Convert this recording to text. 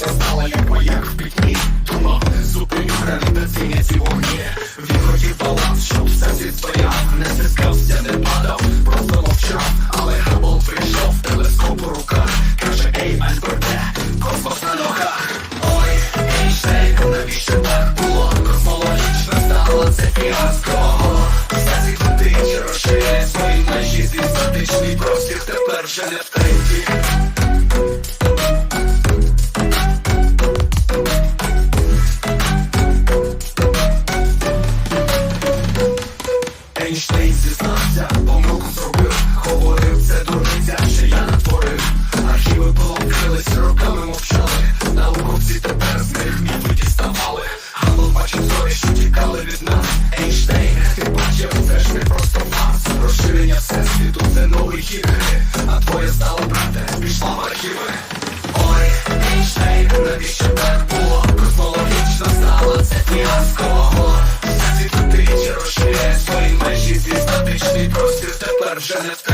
Вічно стала, як маяк в пітні, Туман, зупинив гравітаційні ці вогні Він хотів баланс, щоб все світ Не стискався, не падав, просто мовчав Але Габл прийшов, телескоп у руках Каже, ей, Альберте, космос на ногах Ой, Ейнштейн, навіщо так було? Космологічно стало це фіаско Все світ летить, розширяє свої межі Звістатичний простір тепер вже не втретє Ейнштейн зізнався, помилку зробив, говорив, це дурниця, що я натворив. Архіви поломчились, роками мовчали. Науковці тепер з них ніби діставали. Гамбл бачив зорі, що тікали від нас. Ейнштейн, ти бачив, це ж не просто фарс. Розширення всесвіту, це новий хід. А твоє стало брате, пішла в архіви. Ой, Ейнштейн, навіщо так було? Космологічно стало це фіаско. że nie w